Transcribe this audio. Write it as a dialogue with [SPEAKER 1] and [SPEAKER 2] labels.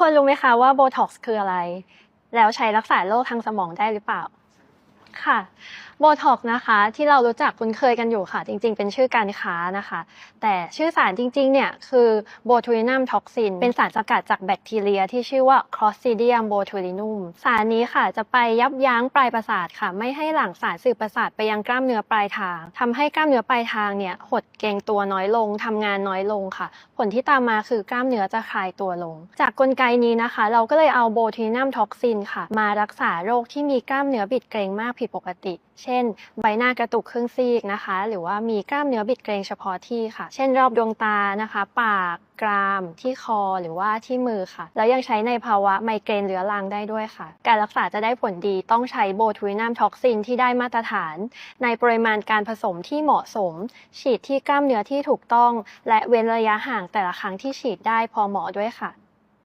[SPEAKER 1] คนรู้ไหมคะว่าโบท็อกซ์คืออะไร แล้วใช้รักษาโรคทางสมองได้หรือเปล่า ค่ะโบท็อกนะคะที่เรารู้จักคุ้นเคยกันอยู่ค่ะ จริง ๆ เป็นชื่อการค้านะคะ แต่ชื่อสารจริงๆเนี่ยคือโบทูลินัมท็อกซินเป็นสารสกัดจากแบคทีเรีย ที่ชื่อว่า Clostridium botulinum สารนี้ค่ะ จะไปยับยั้งปลายประสาทค่ะ ไม่ให้หลั่งสารสื่อประสาทไปยังกล้ามเนื้อปลายทางทำให้กล้ามเนื้อปลายทางเนี่ยหดเกรงตัวน้อยลงทำงานน้อยลงค่ะ ผลที่ตามมาคือกล้ามเนื้อจะคลายตัวลง จากกลไกนี้นะคะ เราก็เลยเอาโบทูลินัมท็อกซินค่ะ มารักษาโรคที่มีกล้ามเนื้อบิดเกรงมากผิดปกติ เช่น ใบหน้ากระตุกครึ่งซีกนะคะ หรือว่ามีกล้ามเนื้อบิดเกรงเฉพาะที่ค่ะ เช่นรอบดวงตานะคะ ปากกราม ที่คอหรือว่าที่มือค่ะ แล้วยังใช้ในภาวะไมเกรนเรื้อรังได้ด้วยค่ะ การรักษาจะได้ผลดีต้องใช้โบทูลินัมท็อกซินที่ได้มาตรฐาน ในปริมาณการผสมที่เหมาะสม ฉีดที่กล้ามเนื้อที่ถูกต้อง และเว้นระยะห่างแต่ละครั้งที่ฉีดได้พอเหมาะด้วยค่ะ